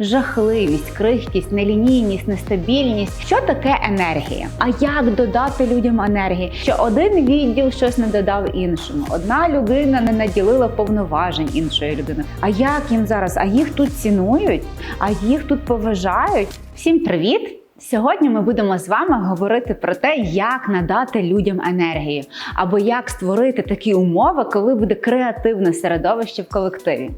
жахливість, крихкість, нелінійність, нестабільність. Що таке енергія? А як додати людям енергії? Що один відділ щось не додав іншому, одна людина не наділила повноважень іншої людини. А як їм зараз? А їх тут цінують, а їх тут поважають. Всім привіт! Сьогодні ми будемо з вами говорити про те, як надати людям енергію, або як створити такі умови, коли буде креативне середовище в колективі.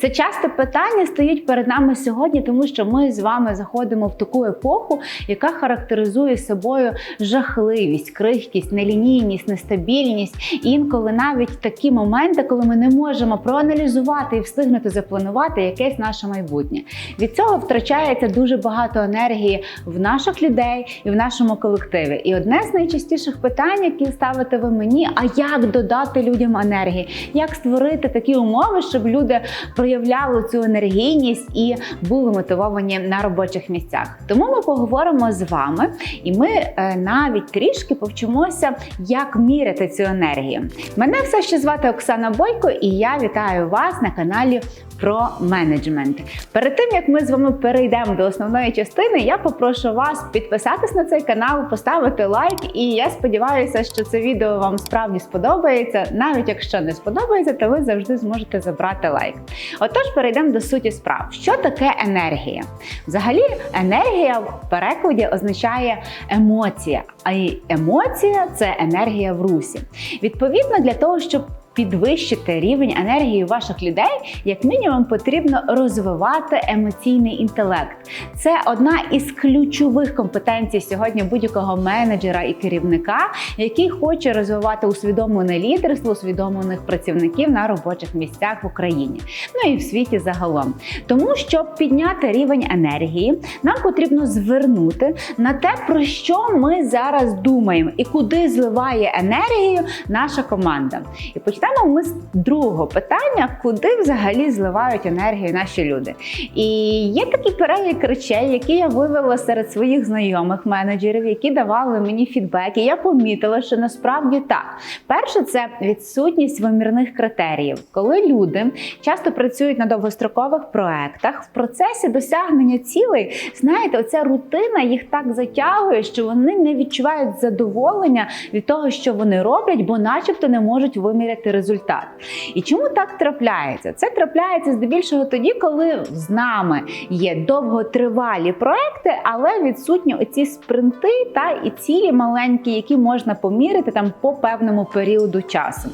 Це часто питання стоїть перед нами сьогодні, тому що ми з вами заходимо в таку епоху, яка характеризує собою жахливість, крихкість, нелінійність, нестабільність. Інколи навіть такі моменти, коли ми не можемо проаналізувати і встигнути запланувати якесь наше майбутнє. Від цього втрачається дуже багато енергії в наших людей і в нашому колективі. І одне з найчастіших питань, які ставите ви мені: а як додати людям енергії? Як створити такі умови, щоб люди проявляли цю енергійність і були мотивовані на робочих місцях? Тому ми поговоримо з вами, і ми е, навіть трішки повчимося, як міряти цю енергію. Мене все ще звати Оксана Бойко, і я вітаю вас на каналі про менеджмент. Перед тим як ми з вами перейдемо до основної частини, я попрошу вас підписатись на цей канал, поставити лайк. І я сподіваюся, що це відео вам справді сподобається. Навіть якщо не сподобається, то ви завжди зможете забрати лайк. Отож, перейдемо до суті справ. Що таке енергія? Взагалі, енергія в перекладі означає емоція, а емоція це енергія в русі. Відповідно, для того, щоб підвищити рівень енергії ваших людей, як мінімум, потрібно розвивати емоційний інтелект. Це одна із ключових компетенцій сьогодні будь-якого менеджера і керівника, який хоче розвивати усвідомлене лідерство, усвідомлених працівників на робочих місцях в Україні, ну і в світі загалом. Тому щоб підняти рівень енергії, нам потрібно звернути на те, про що ми зараз думаємо і куди зливає енергію наша команда. І почнемо ми з другого питання, куди взагалі зливають енергію наші люди. І є такий перелік речей, які я вивела серед своїх знайомих менеджерів, які давали мені фідбек. І я помітила, що насправді так. Перше, це відсутність вимірних критеріїв, коли люди часто працюють на довгострокових проектах, в процесі досягнення цілей, знаєте, оця рутина їх так затягує, що вони не відчувають задоволення від того, що вони роблять, бо, начебто, не можуть виміряти результат. І чому так трапляється? Це трапляється здебільшого тоді, коли з нами є довготривалі проекти, але відсутні оці спринти та і цілі маленькі, які можна поміряти там по певному періоду часу.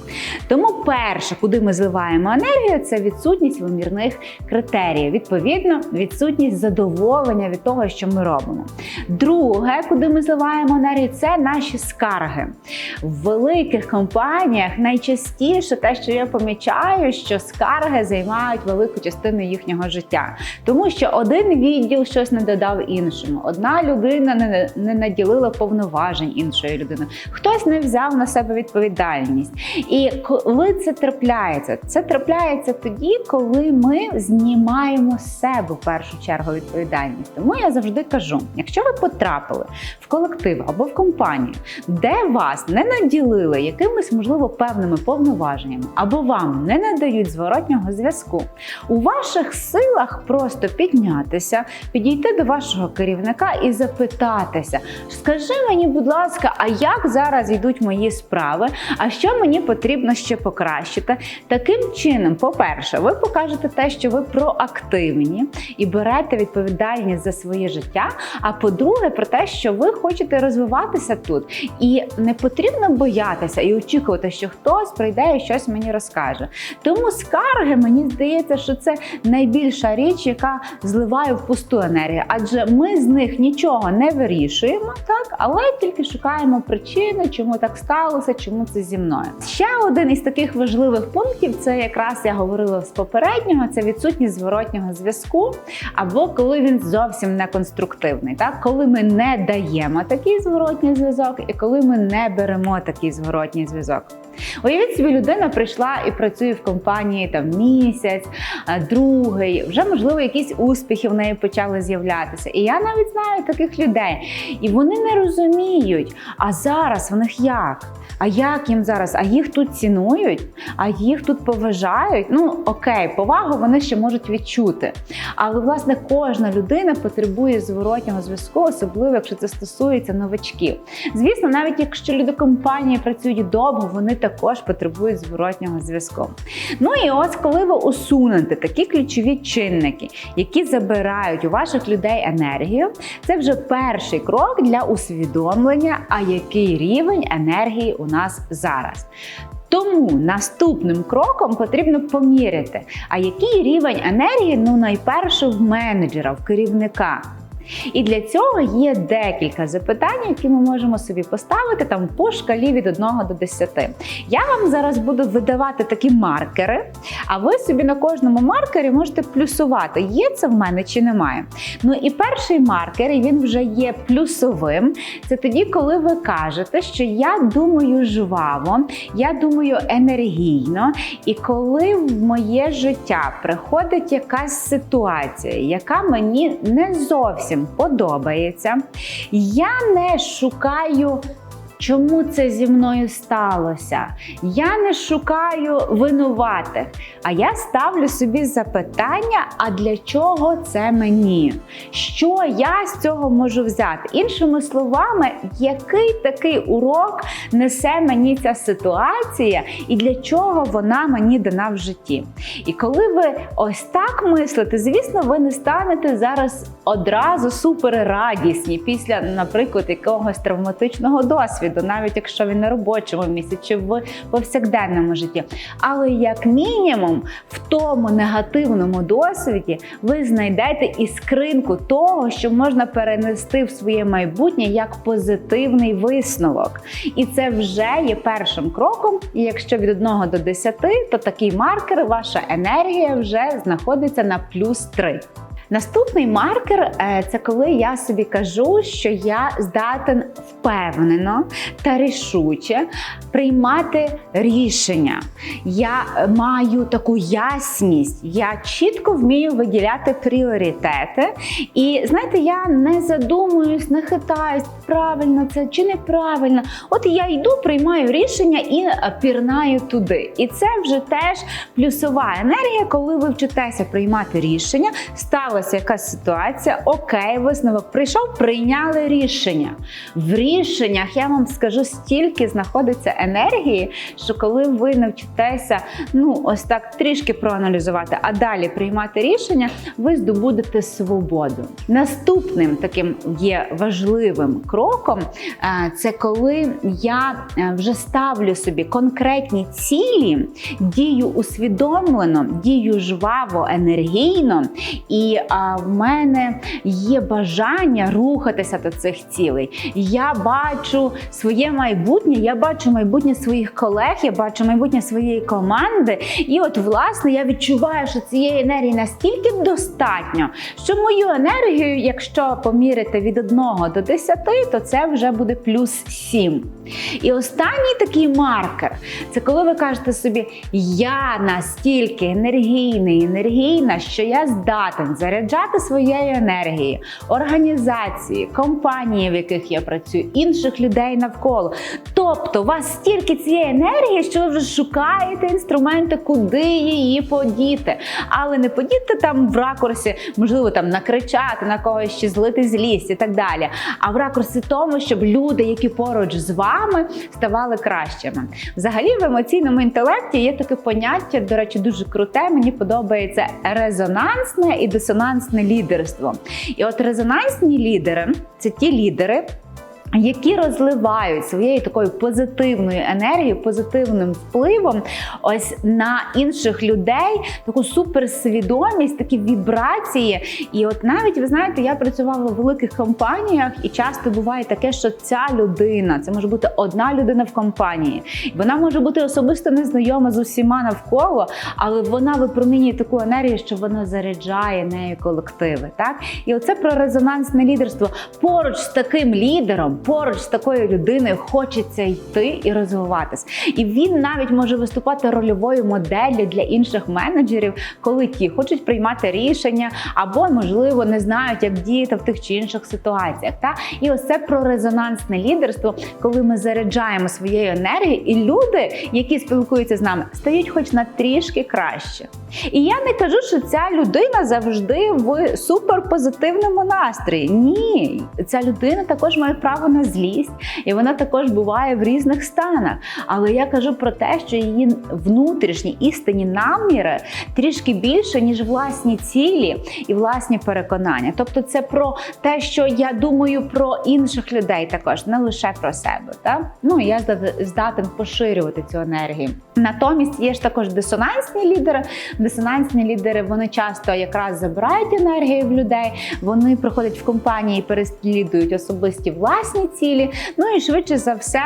Тому перше, куди ми зливаємо енергію, це відсутність вимірних критеріїв. Відповідно, відсутність задоволення від того, що ми робимо. Друге, куди ми зливаємо енергію, це наші скарги. В великих компаніях найчастіше те, що я помічаю, що скарги займають велику частину їхнього життя, тому що один відділ щось не додав іншому, одна людина не, не наділила повноважень іншої людини, хтось не взяв на себе відповідальність. І коли це трапляється, це трапляється тоді, коли ми знімаємо з себе в першу чергу відповідальність. Тому я завжди кажу: якщо ви потрапили в колектив або в компанію, де вас не наділили якимись, можливо, певними повноваженнями, або вам не надають зворотнього зв'язку, у ваших силах просто піднятися, підійти до вашого керівника і запитатися: скажи мені, будь ласка, а як зараз йдуть мої справи? А що мені потрібно ще покращити? Таким чином, по-перше, ви покажете те, що ви проактивні і берете відповідальність за своє життя. А по-друге, про те, що ви хочете розвиватися тут, і не потрібно боятися і очікувати, що хтось прийде і щось мені розкаже. Тому скарги мені здається, що це найбільша річ, яка зливає в пусту енергію, адже ми з них нічого не вирішуємо, так але тільки шукаємо причини, чому так сталося, чому це зі мною. Ще один із таких важливих пунктів це якраз я говорила з попереднього: це відсутність зворотнього зв'язку, або коли він зовсім не конструктивний, так коли ми не даємо такий зворотній зв'язок, і коли ми не беремо такий зворотній зв'язок. Уявіть собі, людина прийшла і працює в компанії там місяць, другий, вже можливо якісь успіхи в неї почали з'являтися. І я навіть знаю таких людей. І вони не розуміють, а зараз в них як? А як їм зараз? А їх тут цінують, а їх тут поважають. Ну окей, повагу вони ще можуть відчути. Але власне кожна людина потребує зворотнього зв'язку, особливо якщо це стосується новачків. Звісно, навіть якщо люди компанії працюють довго, вони також потребують зворотнього зв'язку. Ну і ось коли ви усунете такі ключові чинники, які забирають у ваших людей енергію, це вже перший крок для усвідомлення, а який рівень енергії у нас зараз. Тому наступним кроком потрібно поміряти, а який рівень енергії ну найперше в менеджера, в керівника. І для цього є декілька запитань, які ми можемо собі поставити там по шкалі від 1 до 10. Я вам зараз буду видавати такі маркери, а ви собі на кожному маркері можете плюсувати, є це в мене чи немає. Ну і перший маркер, і він вже є плюсовим. Це тоді, коли ви кажете, що я думаю жваво, я думаю енергійно, і коли в моє життя приходить якась ситуація, яка мені не зовсім подобається, я не шукаю. Чому це зі мною сталося? Я не шукаю винуватих, а я ставлю собі запитання: а для чого це мені? Що я з цього можу взяти? Іншими словами, який такий урок несе мені ця ситуація і для чого вона мені дана в житті? І коли ви ось так мислите, звісно, ви не станете зараз одразу супер радісні після, наприклад, якогось травматичного досвіду, навіть якщо він на робочому місці чи в повсякденному житті. Але як мінімум в тому негативному досвіді ви знайдете іскринку того, що можна перенести в своє майбутнє як позитивний висновок. І це вже є першим кроком. І якщо від 1 до 10, то такий маркер, ваша енергія вже знаходиться на плюс 3. Наступний маркер е, це коли я собі кажу, що я здатен впевнено та рішуче приймати рішення. Я маю таку ясність, я чітко вмію виділяти пріоритети. І знаєте, я не задумуюсь, не хитаюсь, правильно це чи неправильно. От я йду, приймаю рішення і е, пірнаю туди. І це вже теж плюсова енергія, коли ви вчитеся приймати рішення, сталася якась ситуація, окей, висновок прийшов, прийняли рішення. В рішеннях я вам скажу стільки знаходиться енергії, що коли ви навчитеся, ну ось так трішки проаналізувати, а далі приймати рішення, ви здобудете свободу. Наступним таким є важливим кроком, е, це коли я е, вже ставлю собі конкретні цілі, дію усвідомлено, дію жваво, енергійно, і а, в мене є бажання рухатися до цих цілей. Я бачу своє майбутнє, я бачу майбутнє своїх колег, я бачу майбутнє своєї команди. І от, власне, я відчуваю, що цієї енергії настільки достатньо, що мою енергію, якщо поміряти від 1 до 10, то це вже буде плюс 7. І останній такий маркер це коли ви кажете собі, я настільки енергійний, енергійна, що я здатен заряджати своєю енергією організації, компанії, в яких я працюю, інших людей навколо. Тобто, у вас стільки цієї енергії, що ви вже шукаєте інструменти, куди її подіти. Але не подіти там в ракурсі, можливо, там накричати на когось чи злити злість і так далі. А в ракурсі тому, щоб люди, які поруч з вами, ставали кращими. Взагалі, в емоційному інтелекті є таке поняття, до речі, дуже круте. Мені подобається резонансне і дисонансне лідерство. І от резонансні лідери це ті лідери. Які розливають своєю такою позитивною енергією, позитивним впливом ось на інших людей, таку суперсвідомість, такі вібрації. І от навіть ви знаєте, я працювала в великих компаніях, і часто буває таке, що ця людина це може бути одна людина в компанії. Вона може бути особисто незнайома з усіма навколо, але вона випромінює таку енергію, що вона заряджає нею колективи. Так і оце про резонансне лідерство. Поруч з таким лідером поруч з такою людиною хочеться йти і розвиватись. І він навіть може виступати рольовою моделлю для інших менеджерів, коли ті хочуть приймати рішення або, можливо, не знають, як діяти в тих чи інших ситуаціях. Та і ось це про резонансне лідерство, коли ми заряджаємо своєю енергією, і люди, які спілкуються з нами, стають хоч на трішки краще. І я не кажу, що ця людина завжди в суперпозитивному настрої. Ні, ця людина також має право на злість, і вона також буває в різних станах. Але я кажу про те, що її внутрішні істинні наміри трішки більше, ніж власні цілі і власні переконання. Тобто, це про те, що я думаю про інших людей, також не лише про себе. Та? Ну я здатен поширювати цю енергію. Натомість є ж також дисонансні лідери. Дисонансні лідери вони часто якраз забирають енергію в людей. Вони приходять в компанії, і переслідують особисті власні цілі. Ну і швидше за все,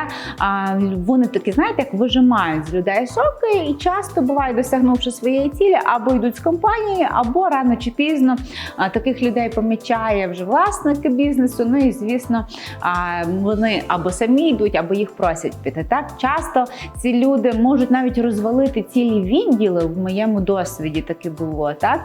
вони такі, знаєте, як вижимають з людей соки, і часто бувають, досягнувши своєї цілі, або йдуть з компанії, або рано чи пізно таких людей помічає вже власники бізнесу. Ну і звісно, вони або самі йдуть, або їх просять піти. Так часто ці люди можуть навіть розвалити цілі відділи в моєму досвіді. Таке було так.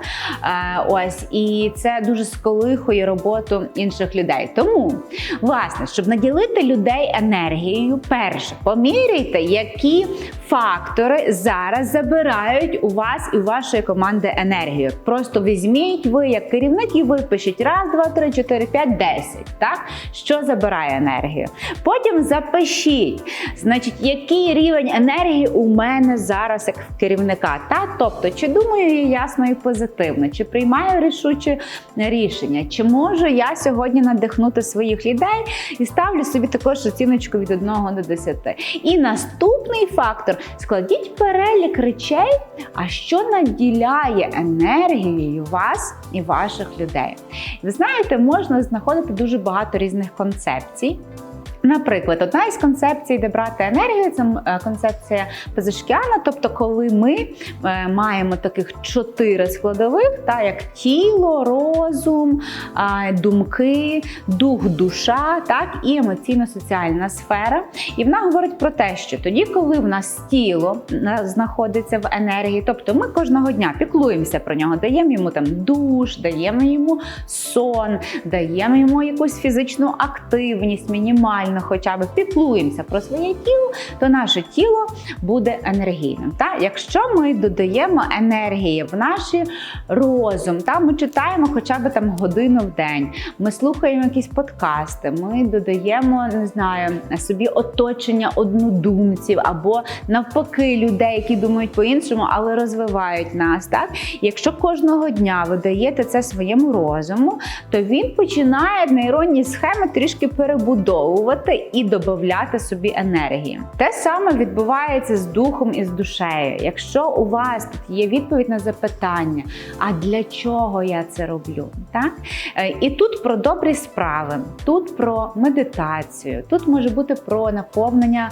Ось і це дуже сколихує роботу інших людей. Тому, власне, щоб наділити людей енергією, перше. Поміряйте, які фактори зараз забирають у вас і у вашої команди енергію. Просто візьміть ви як керівник і випишіть раз, два, три, чотири, п'ять, десять. Так, що забирає енергію. Потім запишіть, значить, який рівень енергії у мене зараз як керівника. Та тобто, чи думаю я ясно і позитивно, чи приймаю рішуче рішення, чи можу я сьогодні надихнути своїх людей і ставлю собі також оціночку від 1 до 10. І наступний фактор складіть перелік речей, а що наділяє енергією вас і ваших людей. Ви знаєте, можна знаходити дуже багато різних концепцій. Наприклад, одна із концепцій, де брати енергію, це е, концепція Пазишкіана, тобто, коли ми е, маємо таких чотири складових, та як тіло, розум, думки, дух, душа, так і емоційно-соціальна сфера. І вона говорить про те, що тоді, коли в нас тіло знаходиться в енергії, тобто ми кожного дня піклуємося про нього, даємо йому там душ, даємо йому сон, даємо йому якусь фізичну активність, мінімальну мінімально хоча б піклуємося про своє тіло, то наше тіло буде енергійним. Та? Якщо ми додаємо енергії в наш розум, та ми читаємо хоча б там годину в день, ми слухаємо якісь подкасти, ми додаємо, не знаю, собі оточення однодумців або навпаки людей, які думають по-іншому, але розвивають нас. Так? Якщо кожного дня ви даєте це своєму розуму, то він починає нейронні схеми трішки перебудовувати робити і додати собі енергії. Те саме відбувається з духом і з душею. Якщо у вас тут є відповідь на запитання, а для чого я це роблю? Так? Е, і тут про добрі справи, тут про медитацію, тут може бути про наповнення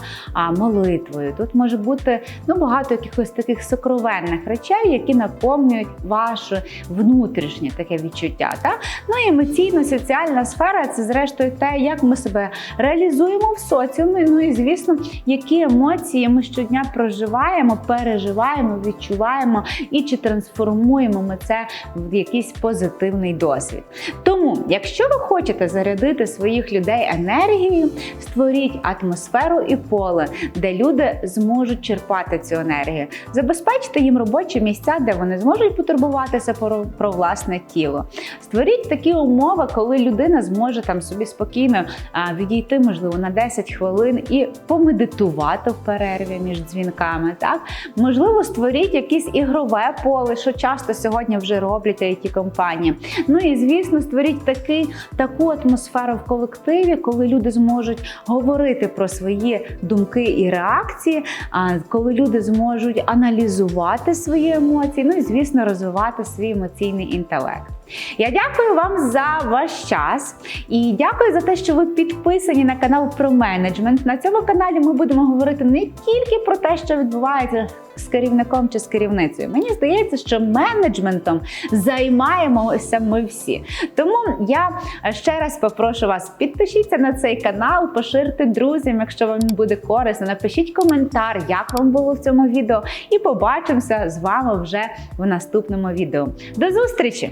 молитвою, тут може бути ну, багато якихось таких сокровенних речей, які наповнюють ваше внутрішнє таке відчуття. Так? Ну і емоційно-соціальна сфера це, зрештою, те, як ми себе реалізуємо реалізуємо в соціумі. Ну і звісно, які емоції ми щодня проживаємо, переживаємо, відчуваємо і чи трансформуємо ми це в якийсь позитивний досвід. Тому, якщо ви хочете зарядити своїх людей енергією, створіть атмосферу і поле, де люди зможуть черпати цю енергію, забезпечте їм робочі місця, де вони зможуть потурбуватися про, про власне тіло. Створіть такі умови, коли людина зможе там собі спокійно а, відійти можливо, на 10 хвилин і помедитувати в перерві між дзвінками. Так можливо, створіть якесь ігрове поле, що часто сьогодні вже роблять it компанії. Ну і звісно, створіть такий таку атмосферу в колективі, коли люди зможуть говорити про свої думки і реакції, коли люди зможуть аналізувати свої емоції, ну і звісно, розвивати свій емоційний інтелект. Я дякую вам за ваш час і дякую за те, що ви підписані на канал про менеджмент. На цьому каналі ми будемо говорити не тільки про те, що відбувається з керівником чи з керівницею. Мені здається, що менеджментом займаємося ми всі. Тому я ще раз попрошу вас підпишіться на цей канал, поширте друзям, якщо вам буде корисно. Напишіть коментар, як вам було в цьому відео, і побачимося з вами вже в наступному відео. До зустрічі!